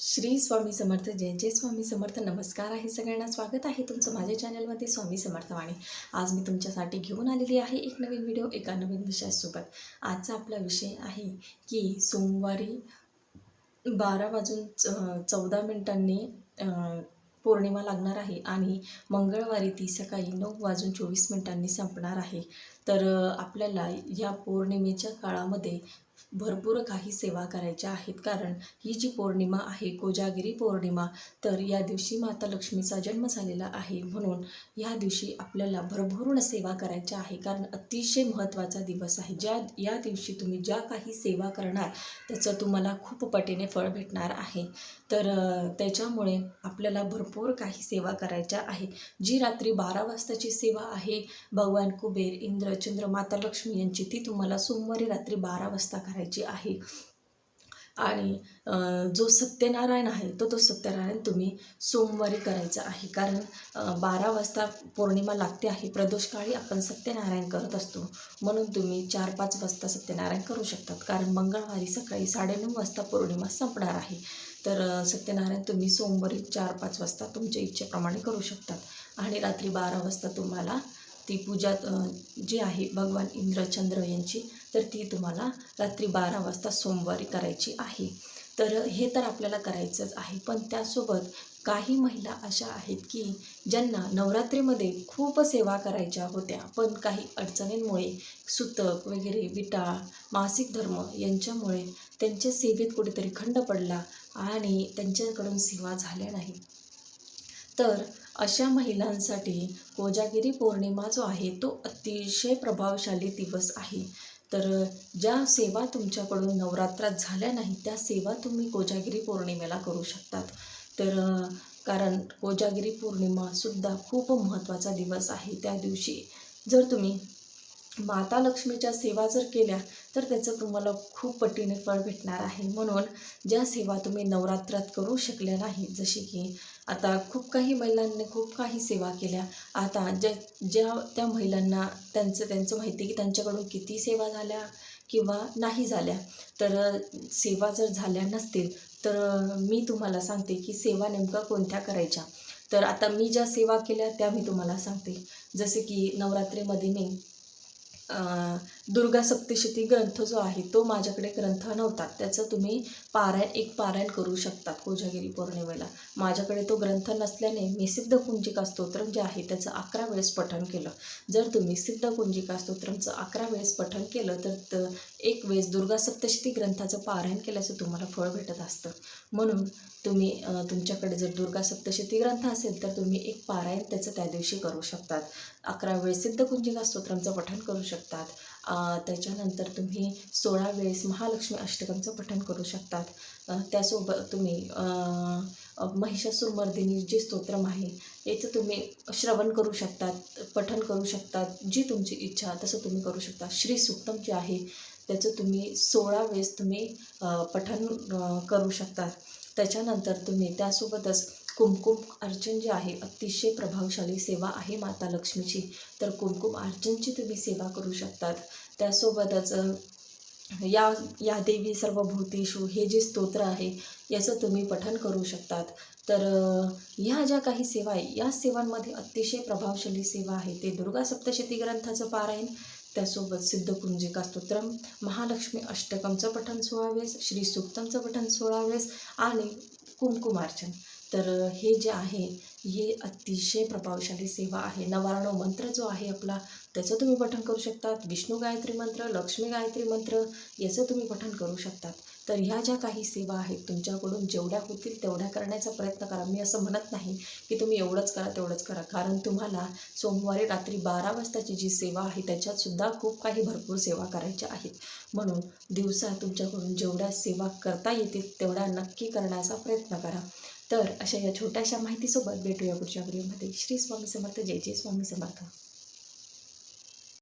श्री स्वामी समर्थ जय जय स्वामी समर्थ. नमस्कार आहे सगळ्यांना. स्वागत आहे तुमचं माझ्या चॅनलमध्ये स्वामी समर्थवाणी. आज मी तुमच्यासाठी घेऊन आलेली आहे एक नवीन व्हिडिओ एका नवीन विषयासोबत. आजचा आपला विषय आहे की सोमवारी बारा वाजून च चौदा मिनिटांनी पौर्णिमा लागणार आहे आणि मंगळवारी ती सकाळी नऊ वाजून चोवीस मिनिटांनी संपणार आहे. तर आपल्याला या पौर्णिमेच्या काळामध्ये भरपूर काही सेवा करायच्या आहेत. कारण ही जी पौर्णिमा आहे कोजागिरी पौर्णिमा तर या दिवशी माता लक्ष्मीचा जन्म झालेला आहे. म्हणून या दिवशी आपल्याला भरभरून सेवा करायच्या आहे. कारण अतिशय महत्त्वाचा दिवस आहे. ज्या या दिवशी तुम्ही ज्या काही सेवा करणार त्याचं तुम्हाला खूप पटीने फळ भेटणार आहे. तर त्याच्यामुळे आपल्याला भरपूर काही सेवा करायच्या आहे. जी रात्री बारा वाजताची सेवा आहे भगवान कुबेर इंद्र चंद्र माता लक्ष्मी यांची ती तुम्हाला सोमवारी रात्री बारा वाजता करायची आहे. आणि जो सत्यनारायण आहे तो तो सत्यनारायण तुम्ही सोमवारी करायचा आहे. कारण बारा वाजता पौर्णिमा लागते आहे प्रदोषकाळी आपण सत्यनारायण करत असतो. म्हणून तुम्ही चार पाच वाजता सत्यनारायण करू शकतात. कारण मंगळवारी सकाळी साडेनऊ वाजता पौर्णिमा संपणार आहे. तर सत्यनारायण तुम्ही सोमवारी चार पाच वाजता तुमच्या इच्छेप्रमाणे करू शकतात. आणि रात्री बारा वाजता तुम्हाला ती पूजा जी आहे भगवान इंद्रचंद्र यांची तर ती तुम्हाला रात्री बारा वाजता सोमवारी करायची आहे. तर हे तर आपल्याला करायचंच आहे पण त्यासोबत काही महिला अशा आहेत की ज्यांना नवरात्रीमध्ये खूप सेवा करायच्या होत्या पण काही अडचणींमुळे सुतक वगैरे विटाळ मासिक धर्म यांच्यामुळे त्यांच्या सेवेत कुठेतरी खंड पडला आणि त्यांच्याकडून सेवा झाल्या नाही तर अशा महिलांसाठी कोजागिरी पौर्णिमा जो आहे तो अतिशय प्रभावशाली दिवस आहे. तर ज्या सेवा तुमच्याकडून नवरात्रात झाल्या नाही त्या सेवा तुम्ही कोजागिरी पौर्णिमेला करू शकतात. तर कारण कोजागिरी पौर्णिमासुद्धा खूप महत्त्वाचा दिवस आहे. त्या दिवशी जर तुम्ही माता लक्ष्मीच्या सेवा जर केल्या तर त्याचं तुम्हाला खूप पटीने फळ भेटणार आहे. म्हणून ज्या सेवा तुम्ही नवरात्रात करू शकल्या नाही जशी की आता खूप काही महिलांनी खूप काही सेवा केल्या. आता ज्या ज्या त्या महिलांना त्यांचं त्यांचं माहिती आहे की त्यांच्याकडून किती सेवा झाल्या किंवा नाही झाल्या. तर सेवा जर झाल्या नसतील तर मी तुम्हाला सांगते की सेवा नेमका कोणत्या करायच्या. तर आता मी ज्या सेवा केल्या त्या मी तुम्हाला सांगते. जसे की नवरात्रीमध्ये मी दुर्गा सप्तशती ग्रंथ जो आहे तो माझ्याकडे ग्रंथ नव्हता. त्याचं तुम्ही पारायण एक पारायण करू शकतात कोजागिरी पौर्णिमेला. माझ्याकडे तो ग्रंथ नसल्याने मी सिद्ध कुंजिका स्तोत्रम जे आहे त्याचं अकरा वेळेस पठण केलं. जर तुम्ही सिद्ध कुंजिका स्तोत्रमचं अकरा वेळेस पठण केलं तर त- एक वेळेस दुर्गा सप्तशती ग्रंथाचं पारायण केल्याचं तुम्हाला फळ भेटत असतं. म्हणून तुम्ही तुमच्याकडे जर दुर्गा सप्तशती ग्रंथ असेल तर तुम्ही एक पारायण त्याचं त्या दिवशी करू शकतात. अकरा वेळेस सिद्ध कुंजिका स्तोत्रमचं पठण करू शकतात. त्याच्यानंतर तुम्ही सोळा वेळेस महालक्ष्मी अष्टकमचं पठण करू शकतात. त्यासोबत तुम्ही महिषासुरमर्दिनी जे स्तोत्रम आहे याचं तुम्ही श्रवण करू शकतात पठण करू शकतात जी तुमची इच्छा तसं तुम्ही करू शकता. श्री सुक्तम जे आहे त्याचं तुम्ही सोळा वेळेस तुम्ही पठण करू शकतात. त्याच्यानंतर तुम्ही त्यासोबतच कुमकुम अर्चन जे आहे अतिशय प्रभावशाली सेवा आहे माता लक्ष्मीची. तर कुमकुम अर्चनची तुम्ही सेवा करू शकतात. त्यासोबतच या या देवी सर्व भूतेषु हे जे स्तोत्र आहे याचं तुम्ही पठन करू शकतात. तर ह्या ज्या काही सेवा आहे या सेवांमध्ये अतिशय प्रभावशाली सेवा आहे. ते दुर्गा सप्तशती ग्रंथाचं पारायण त्यासोबत सिद्धकुंजिका स्तोत्रम महालक्ष्मी अष्टकमचं पठण सोळावेस श्री सुक्तमचं पठण सोळावेस आणि कुमकुमार्चन तर हे जे आहे हे अतिशय प्रभावशाली सेवा आहे. नवारणव मंत्र जो आहे आपला त्याचं तुम्ही पठण करू शकतात. विष्णू गायत्री मंत्र लक्ष्मी गायत्री मंत्र याचं तुम्ही पठण करू शकतात. तर ह्या ज्या काही सेवा आहेत तुमच्याकडून जेवढ्या होतील तेवढ्या करण्याचा प्रयत्न करा. मी असं म्हणत नाही की तुम्ही एवढंच करा तेवढंच करा. कारण तुम्हाला सोमवारी रात्री बारा वाजताची जी सेवा आहे त्याच्यातसुद्धा खूप काही भरपूर सेवा करायच्या आहेत. म्हणून दिवसा तुमच्याकडून जेवढ्या सेवा करता येतील तेवढ्या नक्की करण्याचा प्रयत्न करा. तर अशा या छोट्याशा माहितीसोबत भेटूया पुढच्या व्हिडिओमध्ये. श्री स्वामी समर्थ. जय जय स्वामी समर्थ.